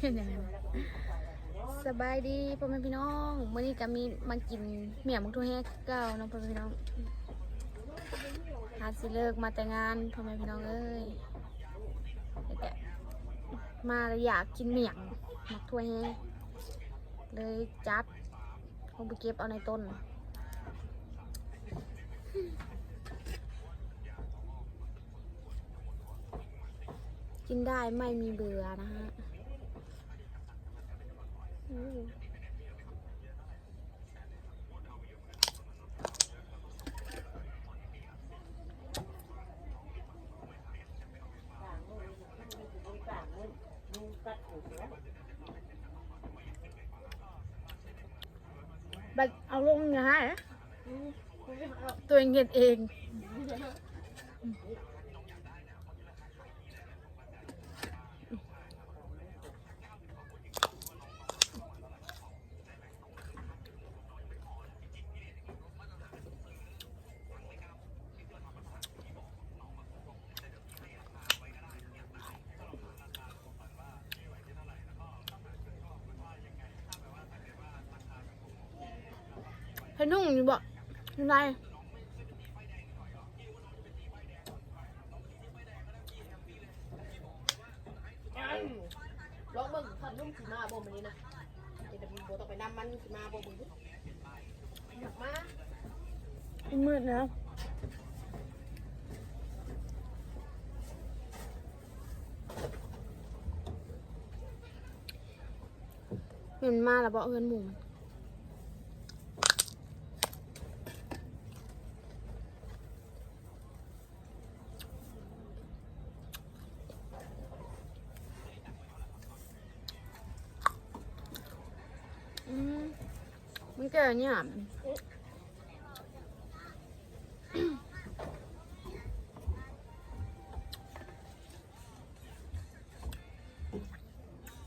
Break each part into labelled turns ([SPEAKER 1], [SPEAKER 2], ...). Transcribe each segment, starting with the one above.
[SPEAKER 1] เห็นยังไงสบายดีพ่อแม่พี่น้องวันนี้ก็มีมากินเมี่ยงมุกทั่วแห้งคือเก่าน้องพ่อแม่พี่น้องหาสิเลิกมาแต่งานพ่อแม่พี่น้องเอ้ยแต่มาอยากกินเมี่ยงมักทั่วแห้งเลยจัดลงไปเก็บเอาในต้นกินได้ไม่มีเบื่อนะฮะ บัดเอาลงนะฮะตัวเองเห็นเอง เห็นนุ่งอยู่บ่ยังไง
[SPEAKER 2] ลองเบิ่งขันนุ่มสีมาบ่มันนี้นะเดี๋ยวโบต้องไปนำมันสีมาบ่เบิ่งดิอยากมา
[SPEAKER 1] มืดนะเห็นมาแล้วบ่เอินหมูมัน กเนี่ย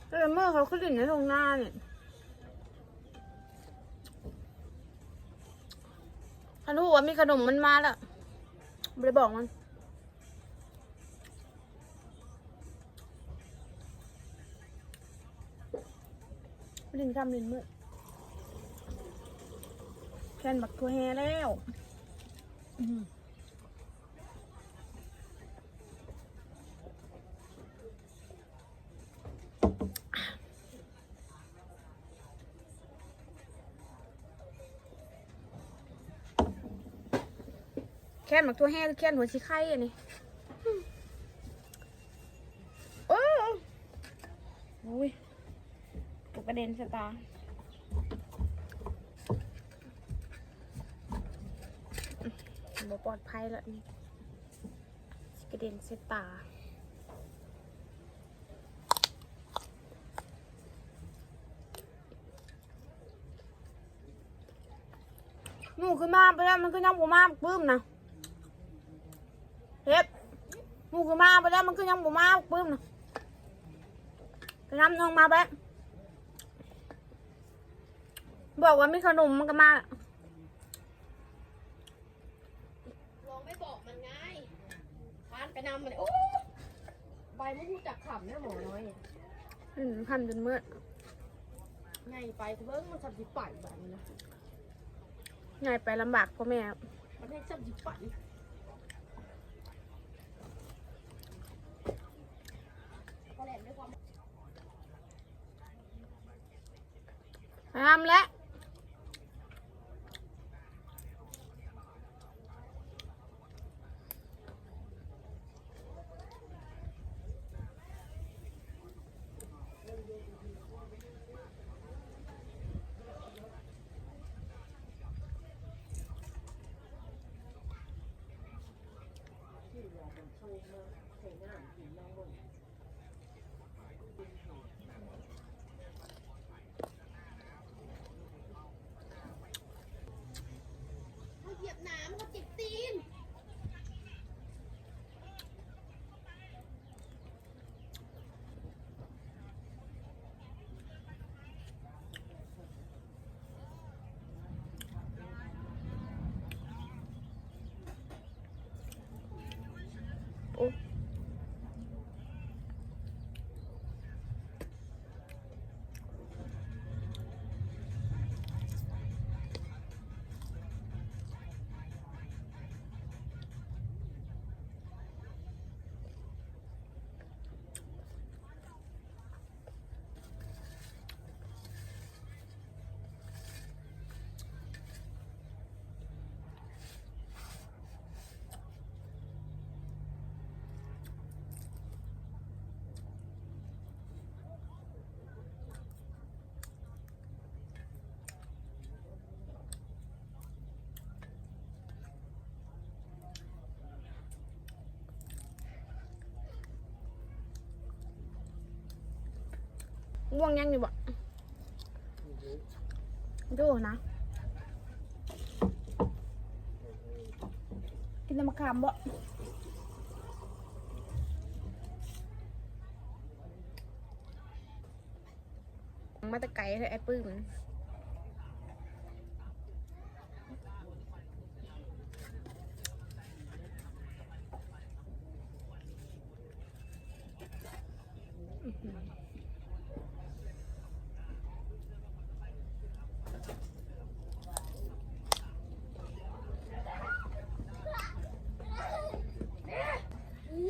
[SPEAKER 1] แต่เมื่อเขาขึ้นในตรงหน้าเนี่ยคันรู้ว่ามีขนมมันมาแล้วไม่ได้บอกมัน ลินคำลินมือ แค่นบักทัวแฮแล้วแค่นบักทัวแฮหรือแค่นหัวชิไข่อันนี้อืมโอ้โอ้ยตกกระเด็นสตาร์ บ่ปลอดภัยแล้วนี่กระเด็นเสตาหนูขึ้นมาไปแล้วมันก็ยังบ่มาปึ้มนะเฮ็ดหนูขึ้นมาไปแล้วมันก็ยังบ่มาปึ้มนะไปน้ำน้องมาไปบอกว่ามีขนมมันก็มา
[SPEAKER 2] ลองไม่บอกมันไงพาน ไปนำมันโอ้ใบมันรู้จักขำนะหมอน้อย
[SPEAKER 1] อืมพันจนมืด
[SPEAKER 2] ไงไปเบิ่งมันสับสิไปแบบนี้นะ
[SPEAKER 1] ไงไปลำบากพ่อแม่
[SPEAKER 2] มันให้สับสิไป
[SPEAKER 1] ทำแล้ว ม่วงยังอยู่บ่ดูนะกินน้ำมะขามบ่มาตะไก่เลยไอ้ปื้ม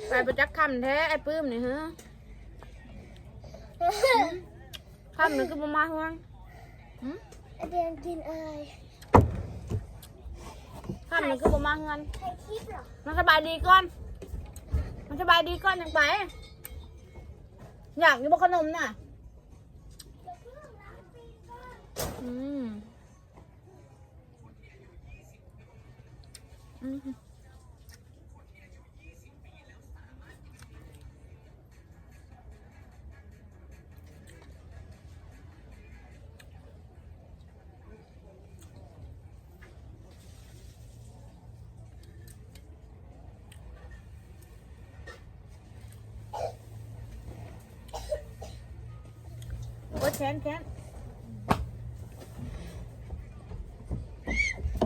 [SPEAKER 1] ไปประจักคำแท้ไอ้ปื้มนี่ฮะคำหนึ่งก็ประมาณว่า
[SPEAKER 3] เรียนกินอะไร
[SPEAKER 1] คำหนึ่งก็ประมาณเงิน
[SPEAKER 3] ใครคลิปเหรอ
[SPEAKER 1] มันสบายดีก่อน มันสบายดีก่อนยังไป อยากกินบขนมน่ะอืมอืม แค้นแค้น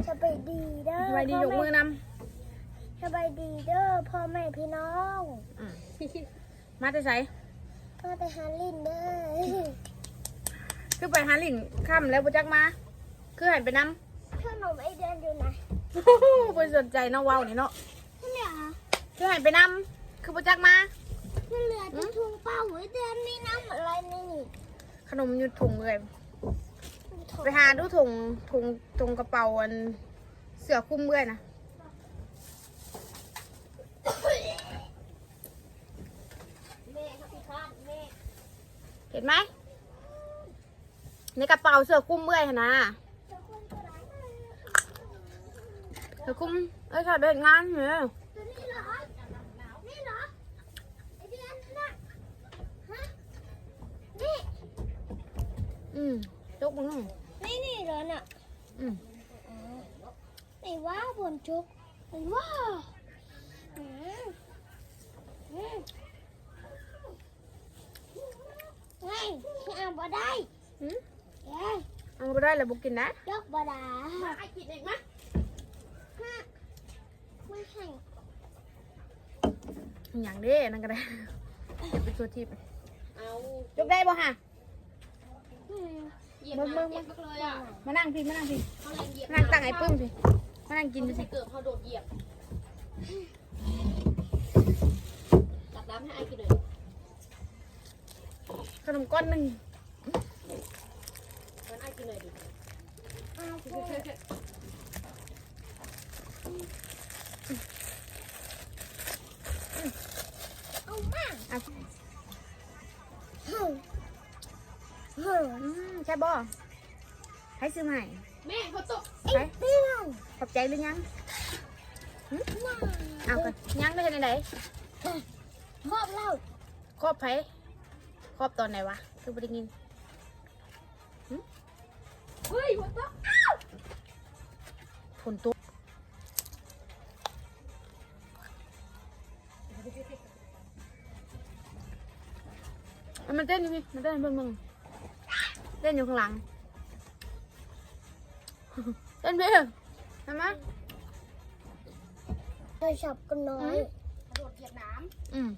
[SPEAKER 3] สบายดีเด้อ
[SPEAKER 1] สบายดียกมือน
[SPEAKER 3] สบายดีเด้อพ่อแม่พี่น้องำ
[SPEAKER 1] อืมมาแต่ใส
[SPEAKER 3] พ่อไปหาลินเด้อ
[SPEAKER 1] คือไปหาหลินค่ำแล้วบุจักมา คือหันไปนำ
[SPEAKER 3] ขนมไอเดือนอยู่ไหน
[SPEAKER 1] ไปสนใจเนาะเว้าวนี่เนาะ
[SPEAKER 3] เนี่ย
[SPEAKER 1] คือหันไปนำคือบุจักมา
[SPEAKER 3] มันเหลือแต่ถุงเปล่าไอเดือนมีน้ำอะไรในนี่
[SPEAKER 1] ขนมอยู่ถุงเลยไปหาดูถุงถุงถุงกระเป๋าอันเสือคลุมเบื่อยนะ
[SPEAKER 3] แม่ครับพี่ข้านแม่
[SPEAKER 1] เห็นไหมในกระเป๋าเสือคลุมเบื่อยหั่นนะเสือคลุมเอ้ยค่ะเดินงานเหรอ
[SPEAKER 3] ตัวนี้เหรอนี่เหรอไอเดือนน่ะฮะนี่
[SPEAKER 1] อืมยกมือหน่อย
[SPEAKER 3] นี่นี่เหรอนอะ
[SPEAKER 1] อืม
[SPEAKER 3] ไหนว่าบนจุกไหนว่าอืมอืมไม่เอาบ่ได้
[SPEAKER 1] อืม
[SPEAKER 3] เอ้ย
[SPEAKER 1] เอาไปได้เลยบุกินนะ
[SPEAKER 3] ยกบ่ได้มา
[SPEAKER 2] ไอ้กินเองมะ
[SPEAKER 3] ฮะไม่ให้
[SPEAKER 1] อย่างเด้นั่นก็ได้เดี๋ยวไปตัวทิพย์
[SPEAKER 2] เอา
[SPEAKER 1] ยกได้บ่ฮะ
[SPEAKER 2] เหยียบมาเหยียบมากเลยอะ
[SPEAKER 1] มานั่งพี่มานั่งพี่
[SPEAKER 2] เขาแรงเหยียบ
[SPEAKER 1] มานั่งตั้งไอ้ปึ้มพี่มานั่งกิน
[SPEAKER 2] ไม่
[SPEAKER 1] พี่
[SPEAKER 2] ใช่เกิดเขาโดดเหยียบจับน้ำให้ไอ้กินเลย
[SPEAKER 1] ขนมก้อนหนึ่ง
[SPEAKER 2] งั้
[SPEAKER 1] อืมใช่บ่ให้ซื้อใหม่
[SPEAKER 2] แม่เขาตก
[SPEAKER 3] ไอ้เปี้ยว
[SPEAKER 1] ขอบใจหรือยัง
[SPEAKER 3] น่า
[SPEAKER 1] เอาไปยังได้ไหนไหน
[SPEAKER 3] ครอบเรา
[SPEAKER 1] ครอบไผครอบตอนไหนวะ คือบ่ได้ยิน
[SPEAKER 2] เฮ้ยหัวตก
[SPEAKER 1] ฝนตกเอามันเต้นอยู่พี่มันเต้นเบิ่งเบิ่ง เต้นอยู่ข้างหลังเต้นพี่เห็นไหม
[SPEAKER 3] เคยฉับกันน้อย
[SPEAKER 2] กระโดดเหยียบน้
[SPEAKER 1] อืม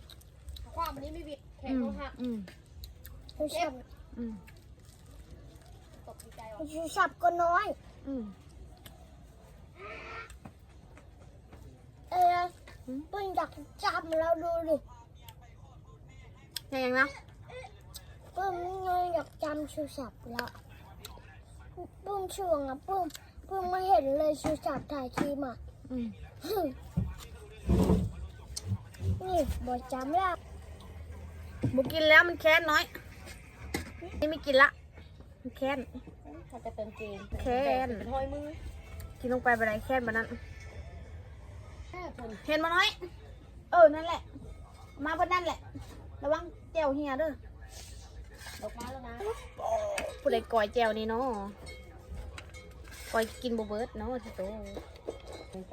[SPEAKER 1] ำ
[SPEAKER 2] ความวันนี้ไม่บิดแขน
[SPEAKER 1] อืม
[SPEAKER 2] เขาหัก
[SPEAKER 1] อืม
[SPEAKER 3] เคยฉับ
[SPEAKER 1] อืม
[SPEAKER 2] ตกใจ
[SPEAKER 3] เค
[SPEAKER 2] ว่ะ
[SPEAKER 3] ยฉับกันน้อย
[SPEAKER 1] อืม
[SPEAKER 3] เอ้ยเพิ่งอยากจับเราดูดิ
[SPEAKER 1] ยังยังนะ
[SPEAKER 3] เพิ่มยังไงอยากจำชูฉับแล้วเพิ่งช่วงอะเพิ่งเพิ่งไม่เห็นเลยชูฉับถ่ายคลิปอะนี่บอจำแล้ว
[SPEAKER 1] บุกินแล้วมันแค้นน้อย นี่ไม่กินละมันแค้น
[SPEAKER 2] เขาจะเป็นเกม
[SPEAKER 1] แค้น
[SPEAKER 2] ห้อยมือ
[SPEAKER 1] กินลงไปไปไหนแค้นมานั้น
[SPEAKER 2] แค่คน
[SPEAKER 1] เห็นมาน้อย เออนั่นแหละ มาบนนั่นแหละ ระวังแก้วเฮียเด้อ
[SPEAKER 2] ดอกไม้แล้วนะ
[SPEAKER 1] ผู้ใดกอยแจวนี่เนาะกอยกินบ่เบิดเนาะสิโต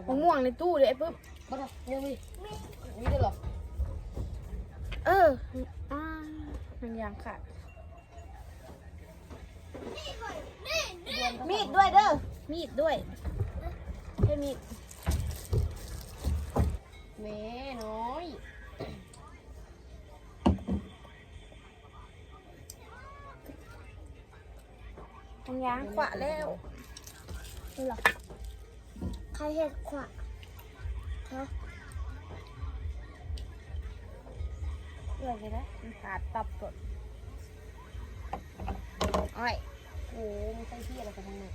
[SPEAKER 1] มะม่วงในตู้เลยไอ้ปึ๊บ
[SPEAKER 2] มาดอกยังมีมีด้วยเหรอ
[SPEAKER 1] เอออ่ามันยางขาดมีดด้วยเด้อ มีดด้วยให้มีด
[SPEAKER 2] แม่น้อย
[SPEAKER 1] ทางยางขวะแล้วนี่หรอ
[SPEAKER 3] ใครเห็ดขวะฮะ
[SPEAKER 1] เลื่อยเลยนะมันขาดตับกดอ้อย
[SPEAKER 2] โอ้ไม่ใช่ที่อะไรกันทั้งนั้น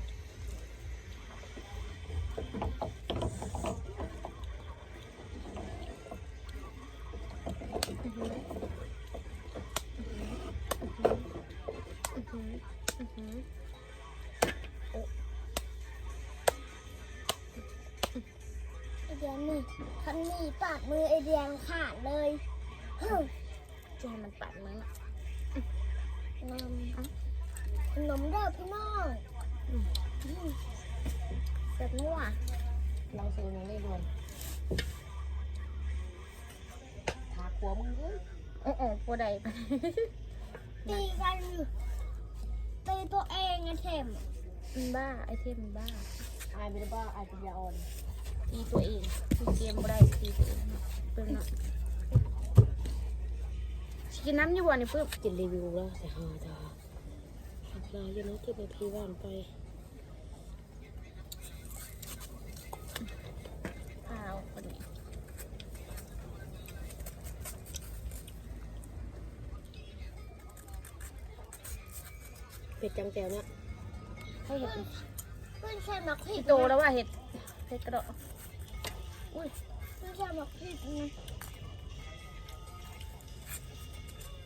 [SPEAKER 3] เดียนี่คันมีปากมือไอเดียขาดเลยฮึ่ม
[SPEAKER 1] จะให้มันปัดมือนำ
[SPEAKER 3] ขนมเด้อพี่น้อง
[SPEAKER 1] เสร็จมั่ว
[SPEAKER 2] เราซื้อยังไม่รวมถาขัวมึงเอ้ย
[SPEAKER 1] โอ้โหผู้ใดไป
[SPEAKER 3] ตีกันตีตัวเองอะเทม
[SPEAKER 1] มันบ้าไอเทมมันบ้า
[SPEAKER 2] อายไม่ได้บ้าอายเป็นยาอ่อน
[SPEAKER 1] ตีตัวเองตีเกมบได้ตีตัวเองเป็นเนะสิกินน้ำยู่บ่นี่ปึ๊บ
[SPEAKER 2] กินรีวิวแล้วแต่หาจ้าลาอยู่นะเก็บนาทีว่านไป
[SPEAKER 1] ข้าวคนนี้
[SPEAKER 2] เป็ดจังแจวเนี่ย
[SPEAKER 1] ให้เห็ด
[SPEAKER 3] เพื่อนใช้มักผิด
[SPEAKER 1] พี่โตแล้วว่าเห็ดเห็ดกระโดด อุ้ย
[SPEAKER 3] เพื่อนใช้หมักผิดนะ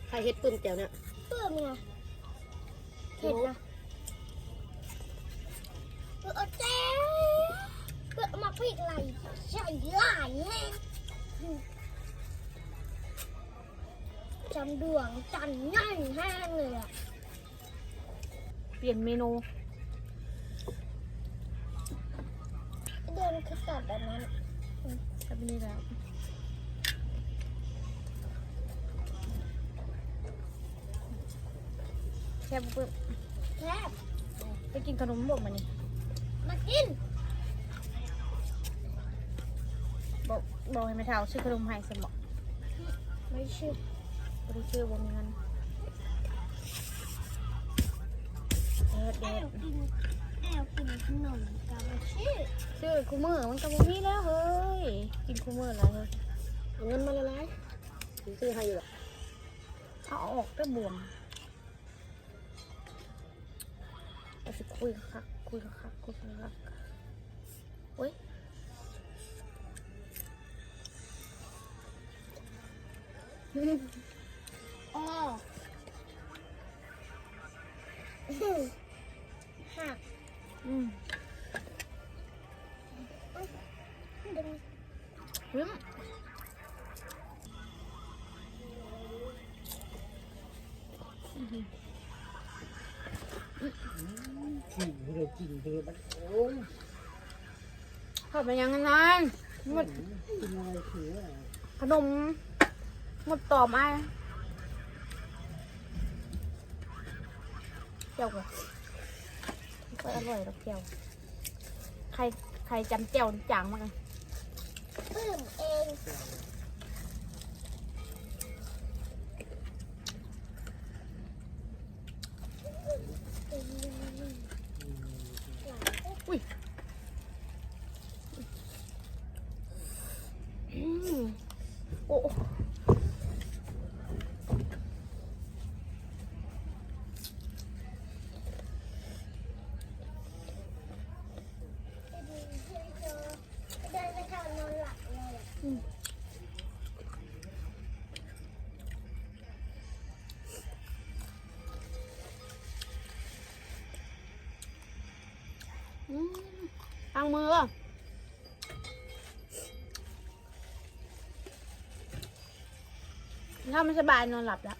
[SPEAKER 2] ใครเฮ็ดปื้มแจวเนี่ย
[SPEAKER 3] เพื่อนไงเห็ดนะเพื่อนเอาแจ้เพื่อนเอาหมักผิดไหลใส่หลายแน่จำดวงจันง่ายแห้งเลยอะ
[SPEAKER 1] เปลี่ยนเมนู
[SPEAKER 3] เดินคือตัดแบบนั้น
[SPEAKER 1] แบบนี้แล้วแค่ปึ๊บ
[SPEAKER 3] แคบ
[SPEAKER 1] ไปกินขนมบอกมานี่
[SPEAKER 3] มากิน
[SPEAKER 1] บอกบอกให้แม่เท้าซื้อขนมให้สมบอก
[SPEAKER 3] ไม่ใช่
[SPEAKER 1] ไม่ได้ซื้อบ่มีเงินเด็ด
[SPEAKER 3] แอ
[SPEAKER 1] เด็ด
[SPEAKER 3] วกินแอวกินขนมกับไม่ใช่
[SPEAKER 1] ซื้อคู่มือมันก็บ่มีแล้วเฮ้ย กินคู่มืออะไรเฮ้ย
[SPEAKER 2] เอาเงินมาละลายซื้อให้อยู่หรอ
[SPEAKER 1] เอาออกก็บวมเอาสิคุยคักคุยคักคุยคักโอ้ย
[SPEAKER 3] อ๋อหัก
[SPEAKER 1] อืม
[SPEAKER 3] ดึง
[SPEAKER 1] หึม
[SPEAKER 2] ขี่เลยกินเลยมันโอ้ย
[SPEAKER 1] เข้าไปยังไงหมด
[SPEAKER 2] กินอะไรถือ
[SPEAKER 1] ขนมหมดต่อมาเจียวก็อร่อยดอกเจียวใครใครจำเจียวจางมากเลย
[SPEAKER 3] ปื้มเองา
[SPEAKER 1] งมือ ถ้าไม่สบายนอนหลับแล้ว